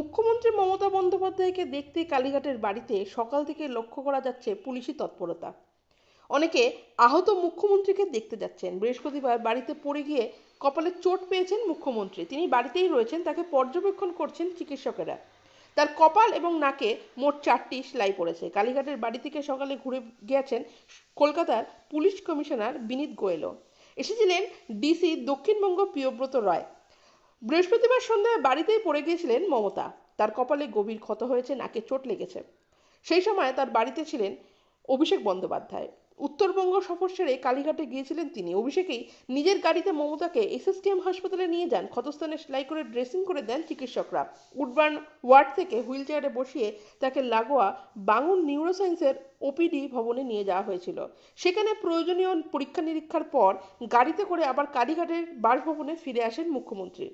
মুখ্যমন্ত্রী মমতা বন্দ্যোপাধ্যায়কে দেখতে কালীঘাটের বাড়িতে সকাল থেকে লক্ষ্য করা যাচ্ছে পুলিশি তৎপরতা। অনেকে আহত মুখ্যমন্ত্রীকে দেখতে যাচ্ছেন। বৃহস্পতিবার বাড়িতে পড়ে গিয়ে কপালে চোট পেয়েছেন মুখ্যমন্ত্রী। তিনি বাড়িতেই রয়েছেন, তাকে পর্যবেক্ষণ করছেন চিকিৎসকেরা। তার কপাল এবং নাকে মোট চারটি সেলাই পড়েছে। কালীঘাটের বাড়ি থেকে সকালে ঘুরে গিয়েছেন কলকাতার পুলিশ কমিশনার বিনীত গোয়েলও। এসেছিলেন ডিসি দক্ষিণবঙ্গ প্রিয়ব্রত রায়। বৃহস্পতিবার সন্ধ্যায় বাড়িতেই পড়ে গিয়েছিলেন মমতা। তার কপালে গভীর ক্ষত হয়েছে, নাকে চোট লেগেছে। সেই সময় তার বাড়িতে ছিলেন অভিষেক বন্দ্যোপাধ্যায়। উত্তরবঙ্গ সফর সেরে কালীঘাটে গিয়েছিলেন তিনি। অভিষেকেই নিজের গাড়িতে মমতাকে এসএসটিএম হাসপাতালে নিয়ে যান। ক্ষতস্থানে সেলাই করে ড্রেসিং করে দেন চিকিৎসকরা। উডবার্ন ওয়ার্ড থেকে হুইল চেয়ারে বসিয়ে তাকে লাগোয়া বাঙুর নিউরোসায়েন্সের ওপিডি ভবনে নিয়ে যাওয়া হয়েছিল। সেখানে প্রয়োজনীয় পরীক্ষা নিরীক্ষার পর গাড়িতে করে আবার কালীঘাটের বাসভবনে ফিরে আসেন মুখ্যমন্ত্রী।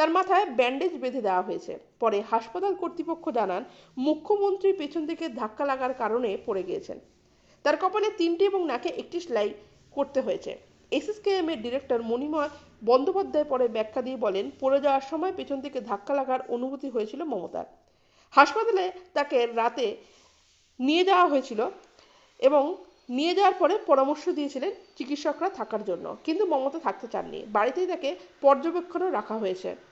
তার মাথায় ব্যান্ডেজ বেঁধে দেওয়া হয়েছে। পরে হাসপাতাল কর্তৃপক্ষ জানান, মুখ্যমন্ত্রী পেছন থেকে ধাক্কা লাগার কারণে পড়ে গিয়েছেন। তার কপালে তিনটি এবং নাকে একটি সেলাই করতে হয়েছে। এসএসকেএম এর ডিরেক্টর মণিময় বন্দ্যোপাধ্যায় পরে ব্যাখ্যা দিয়ে বলেন, পড়ে যাওয়ার সময় পেছন থেকে ধাক্কা লাগার অনুভূতি হয়েছিল মমতার। হাসপাতালে তাকে রাতে নিয়ে যাওয়া হয়েছিল এবং নিয়ে যাওয়ার পরে পরামর্শ দিয়েছিলেন চিকিৎসকরা থাকার জন্য। কিন্তু মমতা থাকতে চাননি। বাড়িতেই তাকে পর্যবেক্ষণে রাখা হয়েছে।